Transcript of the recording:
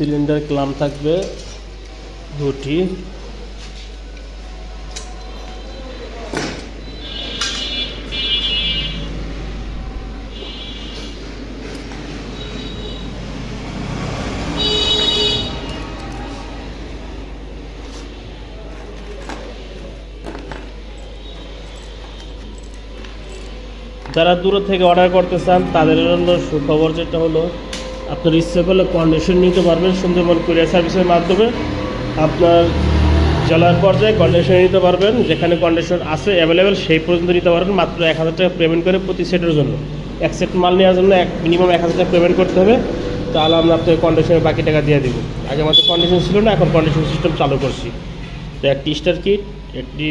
Cylinder ক্লাম থাকবে দুটি। যারা দূর থেকে অর্ডার করতে চান, তাদের জন্য সুখবর যেটা হলো আপনার ইচ্ছে করলে কন্ডিশন নিতে পারবেন সুন্দরবন কুরিয়ার সার্ভিসের মাধ্যমে। আপনার জেলার পর্যায়ে কন্ডিশন নিতে পারবেন, যেখানে কন্ডিশন আছে অ্যাভেলেবেল সেই পর্যন্ত নিতে পারবেন। মাত্র এক হাজার টাকা পেমেন্ট করে প্রতি সেটের জন্য। এক সেট মাল নেওয়ার জন্য এক মিনিমাম এক হাজার টাকা পেমেন্ট করতে হবে। তাহলে আমরা আপনাকে কন্ডিশনের বাকি টাকা দিয়ে দিব। আগে আমাদের কন্ডিশন ছিল না, এখন কন্ডিশন সিস্টেম চালু করছি। তো একটি স্টার কিট একটি